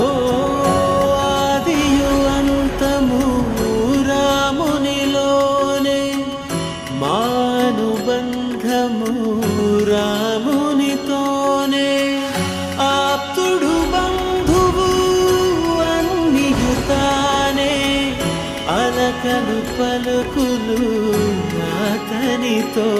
హో ఆదియు అంతము రామునిలోనే మానుబంధము రామునితోనే ఆప్తుడు బంధువు అన్నియుతానే అలకలు పలుకులు అతనితోనే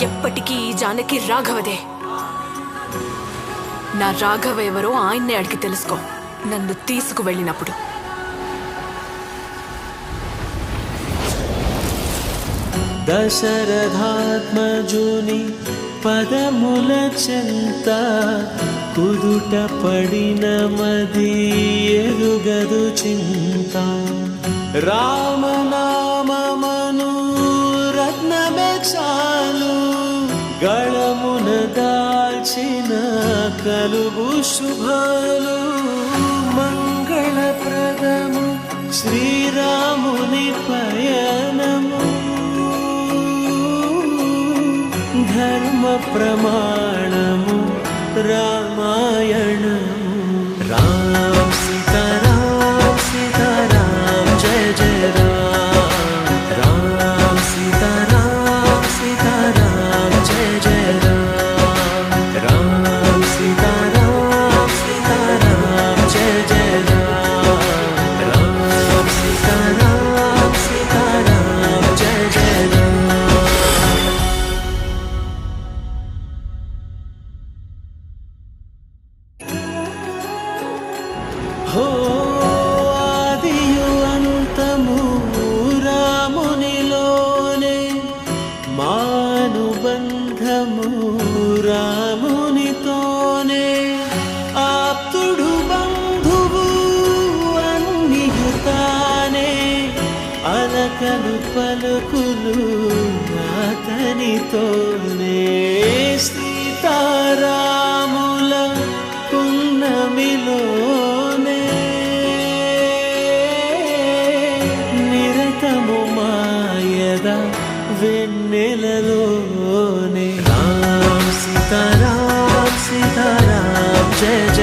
ఎప్పటికీ ఈ జానకి రాఘవదే. నా రాఘవ ఎవరో ఆయన్నే అడిగి తెలుసుకో. నన్ను తీసుకువెళ్ళినప్పుడు. దశరథాత్మజుని పదముల చెంత కుదుట పడిన మది ఎరుగదు చింత. రామ కలుగు శుభాలు మంగళప్రదము శ్రీరాముని పయనము. ధర్మ ప్రమాణము రామాయణము హో ఆదియు అంతము రామునిలోనే. మానుబంధము రామునితోనే. ఆప్తుడు బంధువు అన్నియుతానే. అలకలు పలుకులు అతనితోనే. సీతారాముల పున్నమిలోనే కదా వెన్నెలలోనే. రామ్ సీతారామ్ సీతారామ్ జయ